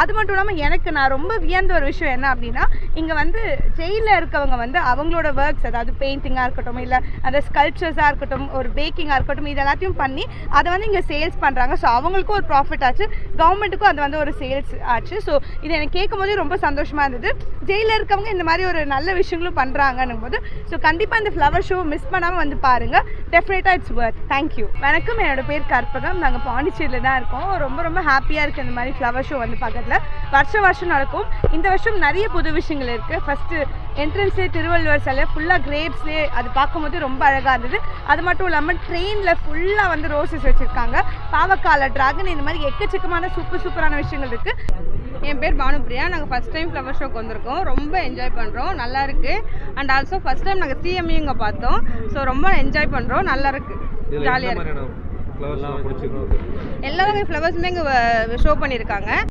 அது மட்டும் இல்லாமல் எனக்கு நான் ரொம்ப வியந்த ஒரு விஷயம் என்ன அப்படின்னா இங்கே வந்து ஜெயிலில் இருக்கவங்க வந்து அவங்களோட ஒர்க்ஸ் அதாவது பெயிண்டிங்காக இருக்கட்டும் இல்லை அந்த ஸ்கல்ப்சர்ஸாக இருக்கட்டும் ஒரு பேக்கிங்காக இருக்கட்டும் இது எல்லாத்தையும் பண்ணி அதை வந்து இங்கே சேல்ஸ் பண்ணுறாங்க ஸோ அவங்களுக்கும் ஒரு ப்ராஃபிட் ஆச்சு. கவர்மெண்ட்டுக்கும் அது வந்து ஒரு சேல்ஸ் ஆச்சு. ஸோ இது எனக்கு கேட்கும் போதே ரொம்ப சந்தோஷமாக இருந்தது. ஜெயிலில் இருக்கவங்க இந்த மாதிரி ஒரு நல்ல விஷயங்களும் பண்ணுறாங்கன்னும் போது ஸோ கண்டிப்பாக இந்த ஃப்ளவர் ஷோ மிஸ் பண்ணாமல் வந்து பாருங்கள் டெஃபினட்டாக இட்ஸ் ஒர்த் தேங்க்யூ வணக்கம். என்னோட பேர் கற்பகம். நாங்கள் பாண்டிச்சேரியில் தான் இருக்கோம். ரொம்ப ரொம்ப ஹாப்பியாக இருக்குது இந்த மாதிரி ஃப்ளவர் ஷோ வந்து பக்கத்தில் வருஷம் வருஷம் நடக்கும். இந்த வருஷம் நிறைய புது விஷயங்கள் இருக்குது ஃபஸ்ட்டு என்ட்ரன்ஸ்லேயே திருவள்ளுவர் சிலை ஃபுல்லாக கிரேப்ஸ்லேயே அது பார்க்கும்போது ரொம்ப அழகாக இருந்தது. அது மட்டும் இல்லாமல் ட்ரெயினில் ஃபுல்லாக வந்து ரோசஸ் வச்சுருக்காங்க. பாவக்கால டிராகன் இந்த மாதிரி எக்கச்சக்கமான சூப்பர் சூப்பரான விஷயங்கள் இருக்குது என் பேர் பானுப்ரியா. நாங்கள் ஃபஸ்ட் டைம் ஃப்ளவர் ஷோக்கு வந்திருக்கோம். ரொம்ப என்ஜாய் பண்ணுறோம் நல்லா இருக்கு. அண்ட் ஆல்சோ ஃபஸ்ட் டைம் நாங்கள் சிஎம்ஐ இங்கே பார்த்தோம். ஸோ ரொம்ப என்ஜாய் பண்ணுறோம் நல்லா ஜாலியாக இருக்கு. ஃப்ளவர்ஸ்லாம் பிடிச்சிருக்கு? எல்லா வகை ஃப்ளவர்ஸுமே இங்கே ஷோ பண்ணியிருக்காங்க.